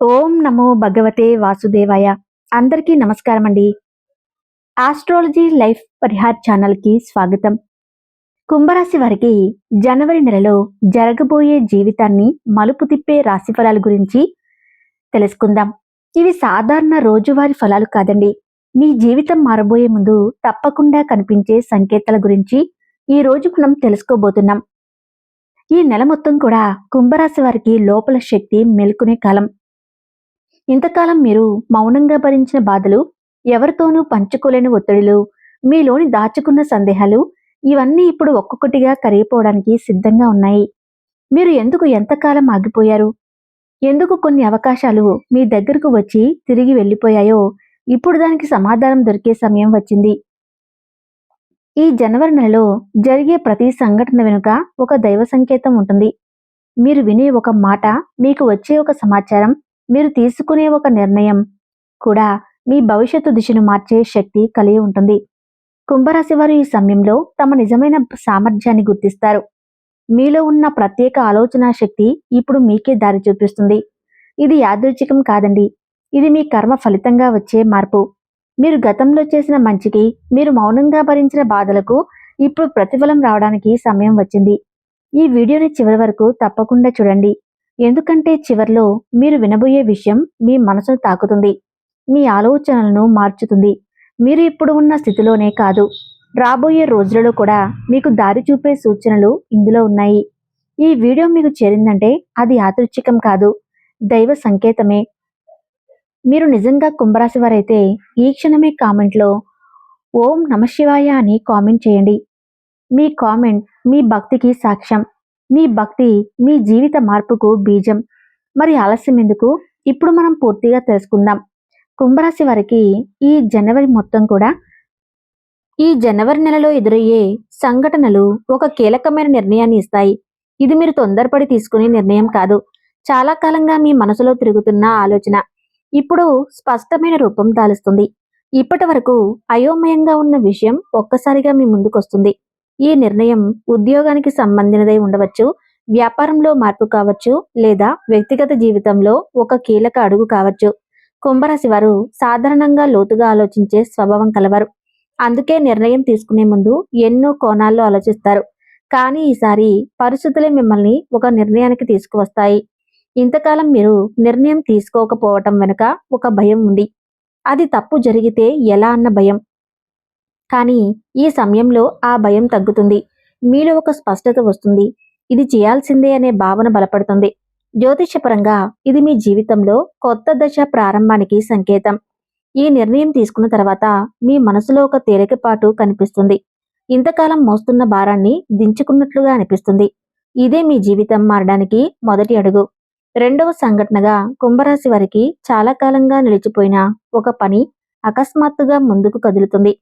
ఓం నమో భగవతే వాసుదేవాయ. అందరికీ నమస్కారం అండి ఆస్ట్రాలజీ లైఫ్ పరిహార్ ఛానల్కి స్వాగతం. కుంభరాశి వారికి జనవరి నెలలో జరగబోయే జీవితాన్ని మలుపు తిప్పే రాశి ఫలాల గురించి తెలుసుకుందాం. ఇవి సాధారణ రోజువారి ఫలాలు కాదండి. మీ జీవితం మారబోయే ముందు తప్పకుండా కనిపించే సంకేతాల గురించి ఈ రోజు మనం తెలుసుకోబోతున్నాం. ఈ నెల మొత్తం కూడా కుంభరాశి వారికి లోపల శక్తి మెలుకునే కాలం. ఇంతకాలం మీరు మౌనంగా భరించిన బాధలు ఎవరితోనూ పంచుకోలేని ఒత్తిడులు మీలోని దాచుకున్న సందేహాలు ఇవన్నీ ఇప్పుడు ఒక్కొక్కటిగా కరిగిపోవడానికి సిద్ధంగా ఉన్నాయి. మీరు ఎందుకు ఎంతకాలం ఆగిపోయారు? ఎందుకు కొన్ని అవకాశాలు మీ దగ్గరకు వచ్చి తిరిగి వెళ్ళిపోయాయో ఇప్పుడు దానికి సమాధానం దొరికే సమయం వచ్చింది. ఈ జనవరి నెలలో జరిగే ప్రతి సంఘటన వెనుక ఒక దైవ సంకేతం ఉంటుంది. మీరు వినే ఒక మాట మీకు వచ్చే ఒక సమాచారం మీరు తీసుకునే ఒక నిర్ణయం కూడా మీ భవిష్యత్తు దిశను మార్చే శక్తి కలిగి ఉంటుంది. కుంభరాశి వారు ఈ సమయంలో తమ నిజమైన సామర్థ్యాన్ని గుర్తిస్తారు. మీలో ఉన్న ప్రత్యేక ఆలోచన శక్తి ఇప్పుడు మీకే దారి చూపిస్తుంది. ఇది యాదృచ్ఛికం కాదండి. ఇది మీ కర్మ ఫలితంగా వచ్చే మార్పు. మీరు గతంలో చేసిన మంచికి మీరు మౌనంగా భరించిన బాధలకు ఇప్పుడు ప్రతిఫలం రావడానికి సమయం వచ్చింది. ఈ వీడియోని చివరి వరకు తప్పకుండా చూడండి. ఎందుకంటే చివర్లో మీరు వినబోయే విషయం మీ మనసును తాకుతుంది మీ ఆలోచనలను మార్చుతుంది. మీరు ఇప్పుడు ఉన్న స్థితిలోనే కాదు. రాబోయే రోజులలో కూడా మీకు దారి చూపే సూచనలు ఇందులో ఉన్నాయి. ఈ వీడియో మీకు చేరిందంటే అది యాదృచ్ఛికం కాదు. దైవ సంకేతమే. మీరు నిజంగా కుంభరాశి వారైతే ఈ క్షణమే కామెంట్లో ఓం నమశివాయ అని కామెంట్ చేయండి. మీ కామెంట్ మీ భక్తికి సాక్ష్యం. మీ భక్తి మీ జీవిత మార్పుకు బీజం. మరి ఆలస్యం ఎందుకు? ఇప్పుడు మనం పూర్తిగా తెలుసుకుందాం. కుంభరాశి వారికి ఈ జనవరి మొత్తం కూడా ఈ జనవరి నెలలో ఎదురయ్యే సంఘటనలు ఒక కీలకమైన నిర్ణయాన్ని ఇస్తాయి. ఇది మీరు తొందరపడి తీసుకునే నిర్ణయం కాదు. చాలా కాలంగా మీ మనసులో తిరుగుతున్న ఆలోచన. ఇప్పుడు స్పష్టమైన రూపం దాలుస్తుంది. ఇప్పటి వరకు అయోమయంగా ఉన్న విషయం ఒక్కసారిగా మీ ముందుకొస్తుంది. ఈ నిర్ణయం ఉద్యోగానికి సంబంధించినదై ఉండవచ్చు వ్యాపారంలో మార్పు కావచ్చు లేదా వ్యక్తిగత జీవితంలో ఒక కీలక అడుగు కావచ్చు. కుంభరాశి వారు సాధారణంగా లోతుగా ఆలోచించే స్వభావం కలవారు. అందుకే నిర్ణయం తీసుకునే ముందు ఎన్నో కోణాల్లో ఆలోచిస్తారు. కానీ ఈసారి పరిస్థితులే మిమ్మల్ని ఒక నిర్ణయానికి తీసుకువస్తాయి. ఇంతకాలం మీరు నిర్ణయం తీసుకోకపోవటం వెనుక ఒక భయం ఉంది. అది తప్పు జరిగితే ఎలా అన్న భయం. కానీ ఈ సమయంలో ఆ భయం తగ్గుతుంది. మీలో ఒక స్పష్టత వస్తుంది. ఇది చేయాల్సిందే అనే భావన బలపడుతుంది. జ్యోతిషపరంగా ఇది మీ జీవితంలో కొత్త దశ ప్రారంభానికి సంకేతం. ఈ నిర్ణయం తీసుకున్న తర్వాత మీ మనసులో ఒక తేలికపాటు కనిపిస్తుంది. ఇంతకాలం మోస్తున్న భారాన్ని దించుకున్నట్లుగా అనిపిస్తుంది. ఇదే మీ జీవితం మారడానికి మొదటి అడుగు. రెండవ సంఘటనగా కుంభరాశి వారికి చాలా కాలంగా నిలిచిపోయిన ఒక పని అకస్మాత్తుగా ముందుకు కదులుతుంది.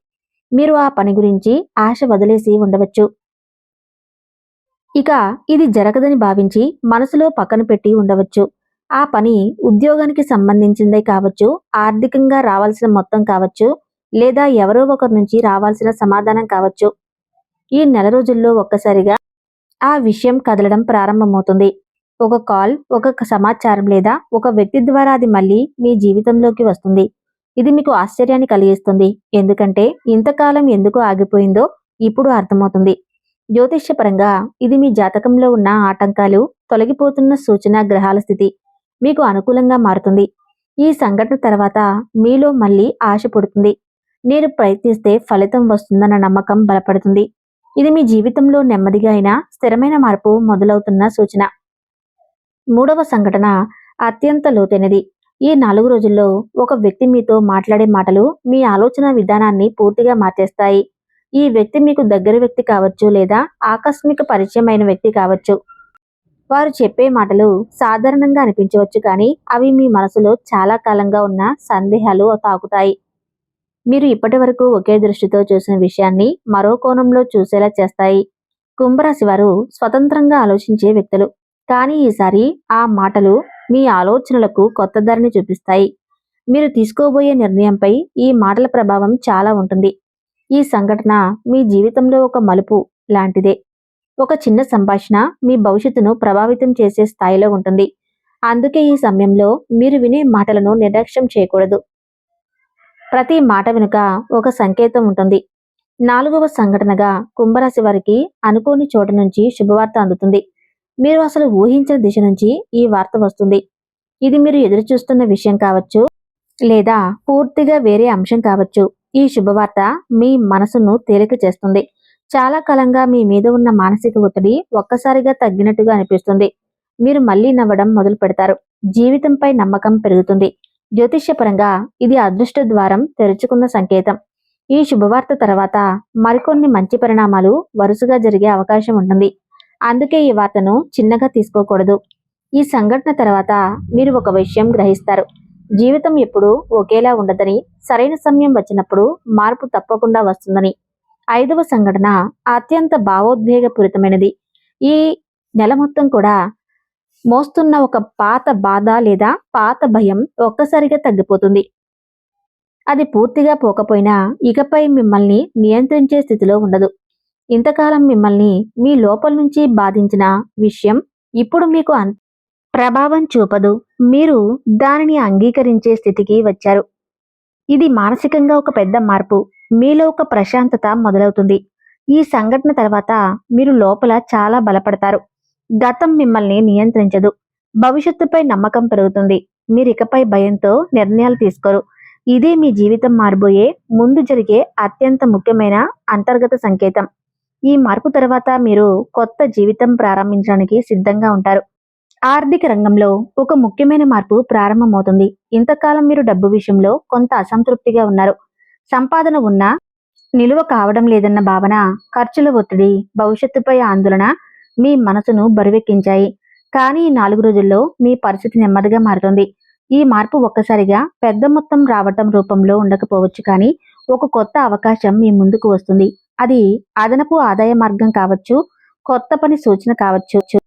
మీరు ఆ పని గురించి ఆశ వదిలేసి ఉండవచ్చు. ఇక ఇది జరగదని భావించి మనసులో పక్కన పెట్టి ఉండవచ్చు. ఆ పని ఉద్యోగానికి సంబంధించిందే కావచ్చు ఆర్థికంగా రావాల్సిన మొత్తం కావచ్చు లేదా ఎవరో ఒకరి నుంచి రావాల్సిన సమాధానం కావచ్చు. ఈ నెల రోజుల్లో ఒక్కసారిగా ఆ విషయం కదలడం ప్రారంభమవుతుంది. ఒక కాల్ ఒక సమాచారం లేదా ఒక వ్యక్తి ద్వారా అది మళ్ళీ మీ జీవితంలోకి వస్తుంది. ఇది మీకు ఆశ్చర్యాన్ని కలిగిస్తుంది. ఎందుకంటే ఇంతకాలం ఎందుకు ఆగిపోయిందో ఇప్పుడు అర్థమవుతుంది. జ్యోతిష్యపరంగా ఇది మీ జాతకంలో ఉన్న ఆటంకాలు తొలగిపోతున్న సూచన గ్రహాల స్థితి మీకు అనుకూలంగా మారుతుంది. ఈ సంఘటన తర్వాత మీలో మళ్ళీ ఆశ పుడుతుంది. నేను ప్రయత్నిస్తే ఫలితం వస్తుందన్న నమ్మకం బలపడుతుంది. ఇది మీ జీవితంలో నెమ్మదిగా అయినా స్థిరమైన మార్పు మొదలవుతున్న సూచన. మూడవ సంఘటన అత్యంత లోతైనది. ఈ నాలుగు రోజుల్లో ఒక వ్యక్తి మీతో మాట్లాడే మాటలు మీ ఆలోచన విధానాన్ని పూర్తిగా మార్చేస్తాయి. ఈ వ్యక్తి మీకు దగ్గర వ్యక్తి కావచ్చు లేదా ఆకస్మిక పరిచయమైన వ్యక్తి కావచ్చు. వారు చెప్పే మాటలు సాధారణంగా అనిపించవచ్చు కానీ అవి మీ మనసులో చాలా కాలంగా ఉన్న సందేహాలు తాకుతాయి. మీరు ఇప్పటి వరకు ఒకే దృష్టితో చూసిన విషయాన్ని మరో కోణంలో చూసేలా చేస్తాయి. కుంభరాశి వారు స్వతంత్రంగా ఆలోచించే వ్యక్తులు. కానీ ఈసారి ఆ మాటలు మీ ఆలోచనలకు కొత్త ధరని చూపిస్తాయి. మీరు తీసుకోబోయే నిర్ణయంపై ఈ మాటల ప్రభావం చాలా ఉంటుంది. ఈ సంఘటన మీ జీవితంలో ఒక మలుపు లాంటిదే. ఒక చిన్న సంభాషణ మీ భవిష్యత్తును ప్రభావితం చేసే స్థాయిలో ఉంటుంది. అందుకే ఈ సమయంలో మీరు వినే మాటలను నిర్లక్ష్యం చేయకూడదు. ప్రతి మాట వెనుక ఒక సంకేతం ఉంటుంది. నాలుగవ సంఘటనగా కుంభరాశి వారికి అనుకోని చోట నుంచి శుభవార్త అందుతుంది. మీరు అసలు ఊహించిన దిశ నుంచి ఈ వార్త వస్తుంది. ఇది మీరు ఎదురు చూస్తున్న విషయం కావచ్చు లేదా పూర్తిగా వేరే అంశం కావచ్చు. ఈ శుభవార్త మీ మనసును తేలిక చేస్తుంది. చాలా కాలంగా మీ మీద ఉన్న మానసిక ఒత్తిడి ఒక్కసారిగా తగ్గినట్టుగా అనిపిస్తుంది. మీరు మళ్ళీ నవ్వడం మొదలు పెడతారు. జీవితంపై నమ్మకం పెరుగుతుంది. జ్యోతిష్యపరంగా ఇది అదృష్ట ద్వారం తెరుచుకున్న సంకేతం. ఈ శుభవార్త తర్వాత మరికొన్ని మంచి పరిణామాలు వరుసగా జరిగే అవకాశం ఉంటుంది. అందుకే ఈ వార్తను చిన్నగా తీసుకోకూడదు. ఈ సంఘటన తర్వాత మీరు ఒక విషయం గ్రహిస్తారు. జీవితం ఎప్పుడూ ఒకేలా ఉండదని సరైన సమయం వచ్చినప్పుడు మార్పు తప్పకుండా వస్తుందని. ఐదవ సంఘటన అత్యంత భావోద్వేగపూరితమైనది. ఈ నెల మొత్తం కూడా మోస్తున్న ఒక పాత బాధ లేదా పాత భయం ఒక్కసారిగా తగ్గిపోతుంది. అది పూర్తిగా పోకపోయినా ఇకపై మిమ్మల్ని నియంత్రించే స్థితిలో ఉండదు. ఇంతకాలం మిమ్మల్ని మీ లోపల నుంచి బాధించిన విషయం ఇప్పుడు మీకు అన్- ప్రభావం చూపదు. మీరు దానిని అంగీకరించే స్థితికి వచ్చారు. ఇది మానసికంగా ఒక పెద్ద మార్పు. మీలో ఒక ప్రశాంతత మొదలవుతుంది. ఈ సంఘటన తర్వాత మీరు లోపల చాలా బలపడతారు. గతం మిమ్మల్ని నియంత్రించదు. భవిష్యత్తుపై నమ్మకం పెరుగుతుంది. మీరు ఇకపై భయంతో నిర్ణయాలు తీసుకోరు. ఇదే మీ జీవితం మారబోయే ముందు జరిగే అత్యంత ముఖ్యమైన అంతర్గత సంకేతం. ఈ మార్పు తర్వాత మీరు కొత్త జీవితం ప్రారంభించడానికి సిద్ధంగా ఉంటారు. ఆర్థిక రంగంలో ఒక ముఖ్యమైన మార్పు ప్రారంభమవుతుంది. ఇంతకాలం మీరు డబ్బు విషయంలో కొంత అసంతృప్తిగా ఉన్నారు. సంపాదన ఉన్నా నిలువ కావడం లేదన్న భావన ఖర్చుల ఒత్తిడి భవిష్యత్తుపై ఆందోళన మీ మనసును బరువెక్కించాయి. కానీ ఈ నాలుగు రోజుల్లో మీ పరిస్థితి నెమ్మదిగా మారుతుంది. ఈ మార్పు ఒక్కసారిగా పెద్ద మొత్తం రావటం రూపంలో ఉండకపోవచ్చు కానీ ఒక కొత్త అవకాశం మీ ముందుకు వస్తుంది. అది అదనపు ఆదాయ మార్గం కావచ్చు కొత్త పని సూచన కావచ్చు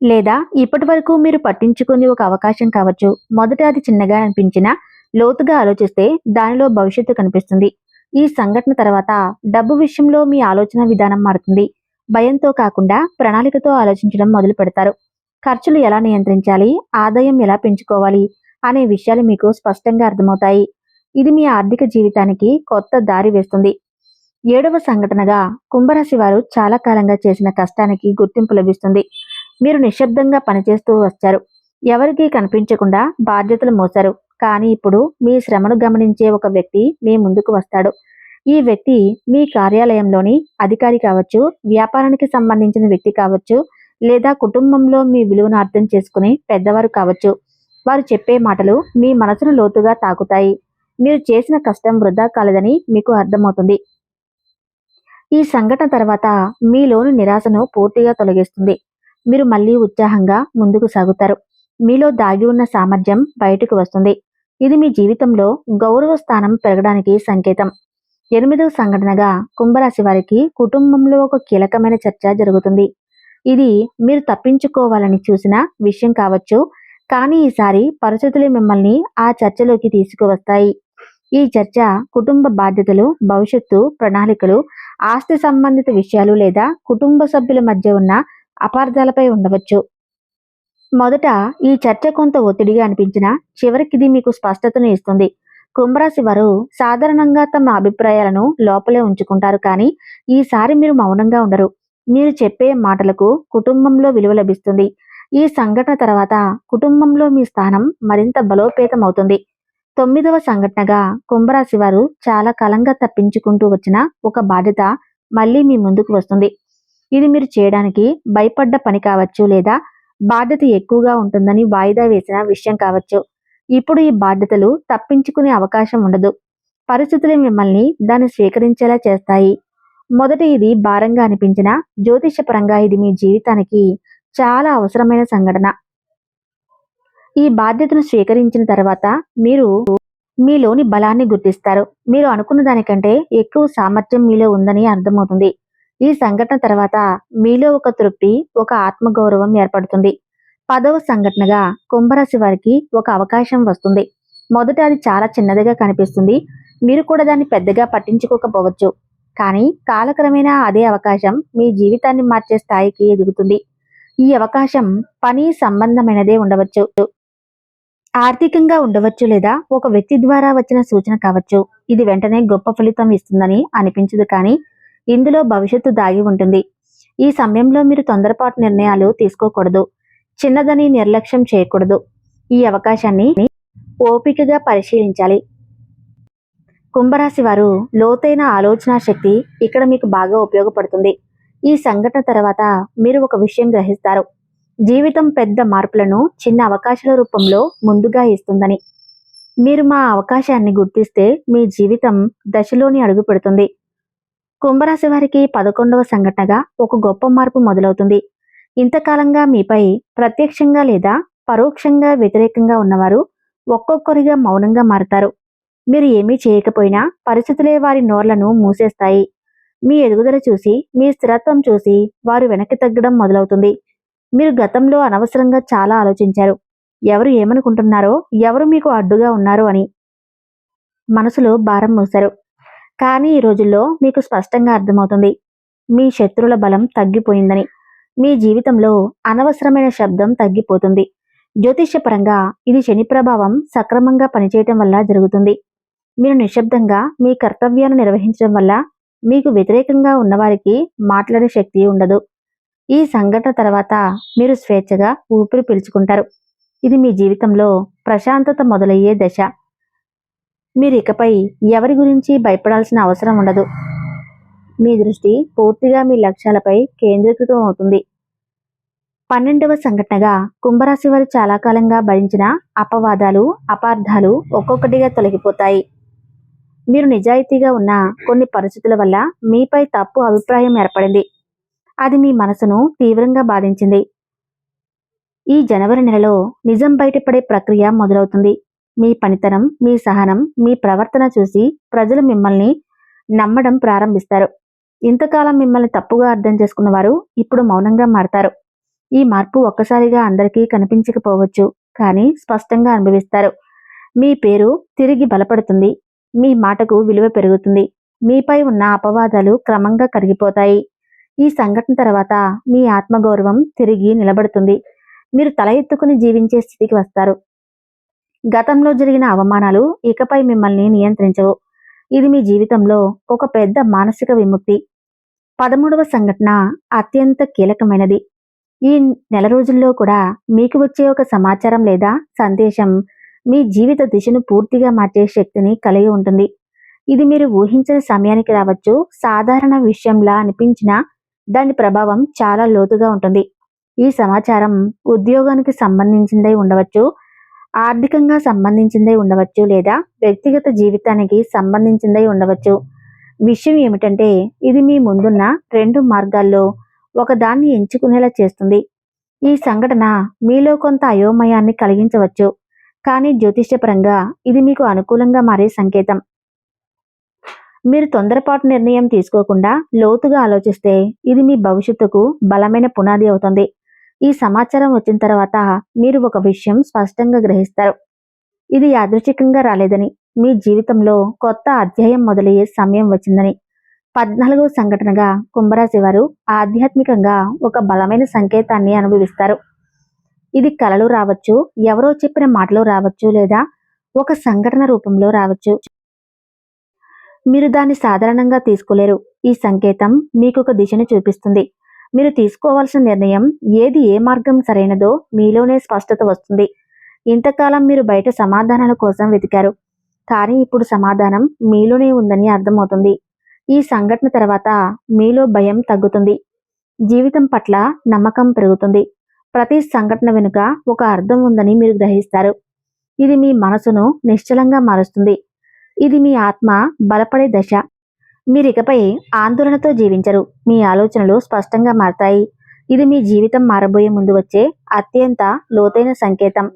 లేదా ఇప్పటి వరకు మీరు పట్టించుకుని ఒక అవకాశం కావచ్చు. మొదట అది చిన్నగా అనిపించినా లోతుగా ఆలోచిస్తే దానిలో భవిష్యత్తు కనిపిస్తుంది. ఈ సంఘటన తర్వాత డబ్బు విషయంలో మీ ఆలోచన విధానం మారుతుంది. భయంతో కాకుండా ప్రణాళికతో ఆలోచించడం మొదలు పెడతారు. ఖర్చులు ఎలా నియంత్రించాలి ఆదాయం ఎలా పెంచుకోవాలి అనే విషయాలు మీకు స్పష్టంగా అర్థమవుతాయి. ఇది మీ ఆర్థిక జీవితానికి కొత్త దారి వేస్తుంది. ఏడవ సంఘటనగా కుంభరాశి వారు చాలా కాలంగా చేసిన కష్టానికి గుర్తింపు లభిస్తుంది. మీరు నిశ్శబ్దంగా పనిచేస్తూ వచ్చారు. ఎవరికీ కనిపించకుండా బాధ్యతలు మోశారు. కానీ ఇప్పుడు మీ శ్రమను గమనించే ఒక వ్యక్తి మీ ముందుకు వస్తాడు. ఈ వ్యక్తి మీ కార్యాలయంలోని అధికారి కావచ్చు వ్యాపారానికి సంబంధించిన వ్యక్తి కావచ్చు లేదా కుటుంబంలో మీ విలువను అర్థం చేసుకునే పెద్దవారు కావచ్చు. వారు చెప్పే మాటలు మీ మనసును లోతుగా తాకుతాయి. మీరు చేసిన కష్టం వృధా కాలేదని మీకు అర్థమవుతుంది. ఈ సంఘటన తర్వాత మీలోని నిరాశను పూర్తిగా తొలగిస్తుంది. మీరు మళ్ళీ ఉత్సాహంగా ముందుకు సాగుతారు. మీలో దాగి ఉన్న సామర్థ్యం బయటకు వస్తుంది. ఇది మీ జీవితంలో గౌరవ స్థానం పెరగడానికి సంకేతం. ఎనిమిదవ సంఘటనగా కుంభరాశి వారికి కుటుంబంలో ఒక కీలకమైన చర్చ జరుగుతుంది. ఇది మీరు తప్పించుకోవాలని చూసిన విషయం కావచ్చు కానీ ఈసారి పరిస్థితులు మిమ్మల్ని ఆ చర్చలోకి తీసుకువస్తాయి. ఈ చర్చ కుటుంబ బాధ్యతలు భవిష్యత్తు ప్రణాళికలు ఆస్తి సంబంధిత విషయాలు లేదా కుటుంబ సభ్యుల మధ్య ఉన్న అపార్థాలపై ఉండవచ్చు. మొదట ఈ చర్చ కొంత ఒత్తిడిగా అనిపించినా చివరికి ఇది మీకు స్పష్టతను ఇస్తుంది. కుంభరాశి వారు సాధారణంగా తమ అభిప్రాయాలను లోపలే ఉంచుకుంటారు కానీ ఈసారి మీరు మౌనంగా ఉండరు. మీరు చెప్పే మాటలకు కుటుంబంలో విలువ లభిస్తుంది. ఈ సంఘటన తర్వాత కుటుంబంలో మీ స్థానం మరింత బలోపేతం అవుతుంది తొమ్మిదవ సంఘటనగా కుంభరాశి వారు చాలా కాలంగా తప్పించుకుంటూ వచ్చిన ఒక బాధ్యత మళ్ళీ మీ ముందుకు వస్తుంది. ఇది మీరు చేయడానికి భయపడ్డ పని కావచ్చు లేదా బాధ్యత ఎక్కువగా ఉంటుందని వాయిదా వేసిన విషయం కావచ్చు. ఇప్పుడు ఈ బాధ్యతలు తప్పించుకునే అవకాశం ఉండదు. పరిస్థితులు మిమ్మల్ని దాన్ని స్వీకరించేలా చేస్తాయి. మొదట ఇది భారంగా అనిపించిన జ్యోతిషపరంగా ఇది మీ జీవితానికి చాలా అవసరమైన సంఘటన. ఈ బాధ్యతను స్వీకరించిన తర్వాత మీరు మీలోని బలాన్ని గుర్తిస్తారు. మీరు అనుకున్న దానికంటే ఎక్కువ సామర్థ్యం మీలో ఉందని అర్థమవుతుంది. ఈ సంఘటన తర్వాత మీలో ఒక తృప్తి ఒక ఆత్మగౌరవం ఏర్పడుతుంది. పదవ సంఘటనగా కుంభరాశి వారికి ఒక అవకాశం వస్తుంది. మొదట అది చాలా చిన్నదిగా కనిపిస్తుంది. మీరు కూడా దాన్ని పెద్దగా పట్టించుకోకపోవచ్చు. కానీ కాలక్రమేణా అదే అవకాశం మీ జీవితాన్ని మార్చే స్థాయికి ఎదుగుతుంది. ఈ అవకాశం పని సంబంధమైనదే ఉండవచ్చు. ఆర్థికంగా ఉండవచ్చు లేదా ఒక వ్యక్తి ద్వారా వచ్చిన సూచన కావచ్చు. ఇది వెంటనే గొప్ప ఫలితం ఇస్తుందని అనిపించదు కానీ ఇందులో భవిష్యత్తు దాగి ఉంటుంది. ఈ సమయంలో మీరు తొందరపాటు నిర్ణయాలు తీసుకోకూడదు. చిన్నదని నిర్లక్ష్యం చేయకూడదు. ఈ అవకాశాన్ని ఓపికగా పరిశీలించాలి. కుంభరాశి వారు లోతైన ఆలోచన శక్తి ఇక్కడ మీకు బాగా ఉపయోగపడుతుంది. ఈ సంఘటన తర్వాత మీరు ఒక విషయం గ్రహిస్తారు. జీవితం పెద్ద మార్పులను చిన్న అవకాశాల రూపంలో ముందుగా ఇస్తుందని. మీరు మా అవకాశాన్ని గుర్తిస్తే మీ జీవితం దశలోని అడుగు పెడుతుంది కుంభరాశి వారికి పదకొండవ సంఘటనగా ఒక గొప్ప మార్పు మొదలవుతుంది. ఇంతకాలంగా మీపై ప్రత్యక్షంగా లేదా పరోక్షంగా వ్యతిరేకంగా ఉన్నవారు ఒక్కొక్కరిగా మౌనంగా మారుతారు. మీరు ఏమీ చేయకపోయినా పరిస్థితులే వారి నోర్లను మూసేస్తాయి. మీ ఎదుగుదల చూసి మీ స్థిరత్వం చూసి వారు వెనక్కి తగ్గడం మొదలవుతుంది. మీరు గతంలో అనవసరంగా చాలా ఆలోచించారు. ఎవరు ఏమనుకుంటున్నారో ఎవరు మీకు అడ్డుగా ఉన్నారు అని మనసులో భారం మోశారు. కానీ ఈ రోజుల్లో మీకు స్పష్టంగా అర్థమవుతుంది. మీ శత్రువుల బలం తగ్గిపోయిందని. మీ జీవితంలో అనవసరమైన శబ్దం తగ్గిపోతుంది. జ్యోతిష్యపరంగా ఇది శని ప్రభావం సక్రమంగా పనిచేయటం వల్ల జరుగుతుంది. మీరు నిశ్శబ్దంగా మీ కర్తవ్యాన్ని నిర్వహించడం వల్ల మీకు వ్యతిరేకంగా ఉన్నవారికి మాట్లాడే శక్తి ఉండదు. ఈ సంఘటన తర్వాత మీరు స్వేచ్ఛగా ఊపిరి పీల్చుకుంటారు. ఇది మీ జీవితంలో ప్రశాంతత మొదలయ్యే దశ. మీరు ఇకపై ఎవరి గురించి భయపడాల్సిన అవసరం ఉండదు. మీ దృష్టి పూర్తిగా మీ లక్ష్యాలపై కేంద్రీకృతం అవుతుంది. పన్నెండవ సంఘటనగా కుంభరాశి వారు చాలా కాలంగా భరించిన అపవాదాలు అపార్థాలు ఒక్కొక్కటిగా తొలగిపోతాయి. మీరు నిజాయితీగా ఉన్న కొన్ని పరిస్థితుల వల్ల మీపై తప్పు అభిప్రాయం ఏర్పడింది. అది మీ మనసును తీవ్రంగా బాధించింది. ఈ జనవరి నెలలో నిజం బయటపడే ప్రక్రియ మొదలవుతుంది. మీ పనితనం మీ సహనం మీ ప్రవర్తన చూసి ప్రజలు మిమ్మల్ని నమ్మడం ప్రారంభిస్తారు. ఇంతకాలం మిమ్మల్ని తప్పుగా అర్థం చేసుకున్న వారు ఇప్పుడు మౌనంగా మారతారు. ఈ మార్పు ఒక్కసారిగా అందరికీ కనిపించకపోవచ్చు కానీ స్పష్టంగా అనుభవిస్తారు. మీ పేరు తిరిగి బలపడుతుంది. మీ మాటకు విలువ పెరుగుతుంది. మీపై ఉన్న అపవాదాలు క్రమంగా కరిగిపోతాయి. ఈ సంఘటన తర్వాత మీ ఆత్మగౌరవం తిరిగి నిలబడుతుంది. మీరు తల ఎత్తుకుని జీవించే స్థితికి వస్తారు. గతంలో జరిగిన అవమానాలు ఇకపై మిమ్మల్ని నియంత్రించవు. ఇది మీ జీవితంలో ఒక పెద్ద మానసిక విముక్తి. పదమూడవ సంఘటన అత్యంత కీలకమైనది. ఈ నెల రోజుల్లో కూడా మీకు వచ్చే ఒక సమాచారం లేదా సందేశం మీ జీవిత దిశను పూర్తిగా మార్చే శక్తిని కలిగి ఉంటుంది. ఇది మీరు ఊహించని సమయానికి రావచ్చు. సాధారణ విషయంలా అనిపించిన దాని ప్రభావం చాలా లోతుగా ఉంటుంది. ఈ సమాచారం ఉద్యోగానికి సంబంధించిందై ఉండవచ్చు ఆర్థికంగా సంబంధించిందై ఉండవచ్చు లేదా వ్యక్తిగత జీవితానికి సంబంధించిందై ఉండవచ్చు. విషయం ఏమిటంటే ఇది మీ ముందున్న రెండు మార్గాల్లో ఒకదాన్ని ఎంచుకునేలా చేస్తుంది. ఈ సంఘటన మీలో కొంత అయోమయాన్ని కలిగించవచ్చు కానీ జ్యోతిష్యపరంగా ఇది మీకు అనుకూలంగా మారే సంకేతం. మీరు తొందరపాటు నిర్ణయం తీసుకోకుండా లోతుగా ఆలోచిస్తే ఇది మీ భవిష్యత్తుకు బలమైన పునాది అవుతుంది. ఈ సమాచారం వచ్చిన తర్వాత మీరు ఒక విషయం స్పష్టంగా గ్రహిస్తారు. ఇది యాదృచ్ఛికంగా రాలేదని మీ జీవితంలో కొత్త అధ్యాయం మొదలయ్యే సమయం వచ్చిందని. పద్నాలుగవ సంఘటనగా కుంభరాశి వారు ఆధ్యాత్మికంగా ఒక బలమైన సంకేతాన్ని అనుభవిస్తారు. ఇది కలలు రావచ్చు ఎవరో చెప్పిన మాటలు రావచ్చు లేదా ఒక సంఘటన రూపంలో రావచ్చు. మీరు దాన్ని సాధారణంగా తీసుకోలేరు. ఈ సంకేతం మీకు ఒక దిశను చూపిస్తుంది. మీరు తీసుకోవాల్సిన నిర్ణయం ఏది ఏ మార్గం సరైనదో మీలోనే స్పష్టత వస్తుంది. ఇంతకాలం మీరు బయట సమాధానాల కోసం వెతికారు. కానీ ఇప్పుడు సమాధానం మీలోనే ఉందని అర్థమవుతుంది. ఈ సంఘటన తర్వాత మీలో భయం తగ్గుతుంది. జీవితం పట్ల నమ్మకం పెరుగుతుంది. ప్రతి సంఘటన వెనుక ఒక అర్థం ఉందని మీరు గ్రహిస్తారు. ఇది మీ మనసును నిశ్చలంగా మారుస్తుంది. ఇది మీ ఆత్మ బలపడే దశ. మీరు ఇకపై ఆందోళనతో జీవించరు. మీ ఆలోచనలు స్పష్టంగా మారతాయి. ఇది మీ జీవితం మారబోయే ముందు వచ్చే అత్యంత లోతైన సంకేతం.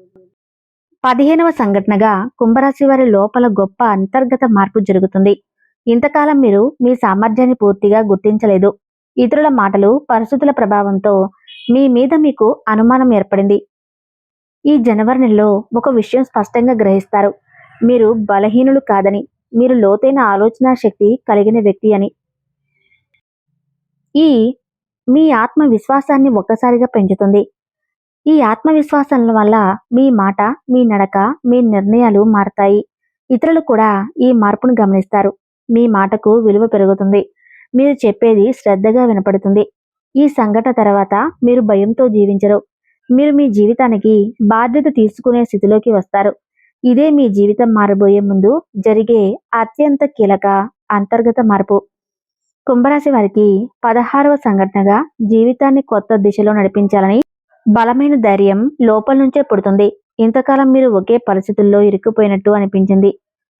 పదిహేనవ సంఘటనగా కుంభరాశి వారి లోపల గొప్ప అంతర్గత మార్పు జరుగుతుంది. ఇంతకాలం మీరు మీ సామర్థ్యాన్ని పూర్తిగా గుర్తించలేదు. ఇతరుల మాటలు పరిస్థితుల ప్రభావంతో మీ మీద మీకు అనుమానం ఏర్పడింది. ఈ జనవరి నెలలో ఒక విషయం స్పష్టంగా గ్రహిస్తారు. మీరు బలహీనులు కాదని మీరు లోతైన ఆలోచన శక్తి కలిగిన వ్యక్తి అని. ఈ మీ ఆత్మవిశ్వాసాన్ని ఒక్కసారిగా పెంచుతుంది. ఈ ఆత్మవిశ్వాసం వల్ల మీ మాట మీ నడక మీ నిర్ణయాలు మారతాయి. ఇతరులు కూడా ఈ మార్పును గమనిస్తారు. మీ మాటకు విలువ పెరుగుతుంది. మీరు చెప్పేది శ్రద్ధగా వినపడుతుంది. ఈ సంఘటన తర్వాత మీరు భయంతో జీవించరు. మీరు మీ జీవితానికి బాధ్యత తీసుకునే స్థితిలోకి వస్తారు. ఇదే మీ జీవితం మారబోయే ముందు జరిగే అత్యంత కీలక అంతర్గత మార్పు. కుంభరాశి వారికి పదహారవ సంఘటనగా జీవితాన్ని కొత్త దిశలో నడిపించాలని బలమైన ధైర్యం లోపల నుంచే పుడుతుంది. ఇంతకాలం మీరు ఒకే పరిస్థితుల్లో ఇరుక్కుపోయినట్టు అనిపించింది.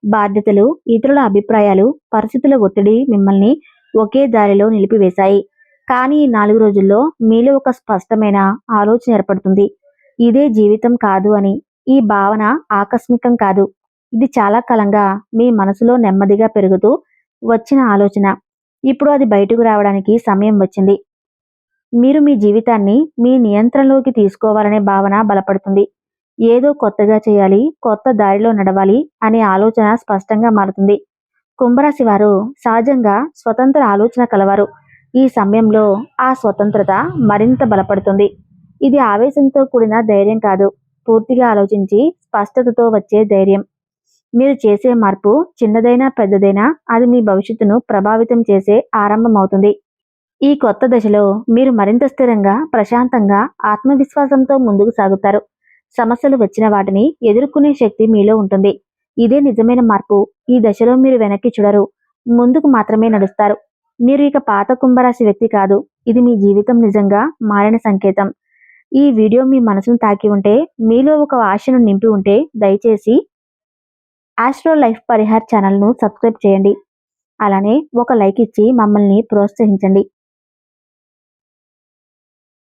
బాధ్యతలు ఇతరుల అభిప్రాయాలు పరిస్థితుల ఒత్తిడి మిమ్మల్ని ఒకే దారిలో నిలిపివేశాయి. కానీ ఈ నాలుగు రోజుల్లో మీలో ఒక స్పష్టమైన ఆలోచన ఏర్పడుతుంది. ఇదే జీవితం కాదు అని ఈ భావన ఆకస్మికం కాదు. ఇది చాలా కాలంగా మీ మనసులో నెమ్మదిగా పెరుగుతూ వచ్చిన ఆలోచన. ఇప్పుడు అది బయటకు రావడానికి సమయం వచ్చింది. మీరు మీ జీవితాన్ని మీ నియంత్రణలోకి తీసుకోవాలనే భావన బలపడుతుంది. ఏదో కొత్తగా చేయాలి కొత్త దారిలో నడవాలి అనే ఆలోచన స్పష్టంగా మారుతుంది. కుంభరాశి వారు సహజంగా స్వతంత్ర ఆలోచన కలవారు. ఈ సమయంలో ఆ స్వతంత్రత మరింత బలపడుతుంది. ఇది ఆవేశంతో కూడిన ధైర్యం కాదు. పూర్తిగా ఆలోచించి స్పష్టతతో వచ్చే ధైర్యం. మీరు చేసే మార్పు చిన్నదైనా పెద్దదైనా అది మీ భవిష్యత్తును ప్రభావితం చేసే ఆరంభం అవుతుంది ఈ కొత్త దశలో మీరు మరింత స్థిరంగా ప్రశాంతంగా ఆత్మవిశ్వాసంతో ముందుకు సాగుతారు. సమస్యలు వచ్చిన వాటిని ఎదుర్కొనే శక్తి మీలో ఉంటుంది. ఇదే నిజమైన మార్పు. ఈ దశలో మీరు వెనక్కి చూడరు. ముందుకు మాత్రమే నడుస్తారు. మీరు ఇక పాత కుంభరాశి వ్యక్తి కాదు. ఇది మీ జీవితం నిజంగా మారిన సంకేతం. ఈ వీడియో మీ మనసును తాకి ఉంటే మీలో ఒక ఆశను నింపి ఉంటే దయచేసి ఆస్ట్రో లైఫ్ పరిహార్ ఛానల్ను సబ్స్క్రైబ్ చేయండి. అలానే ఒక లైక్ ఇచ్చి మమ్మల్ని ప్రోత్సహించండి.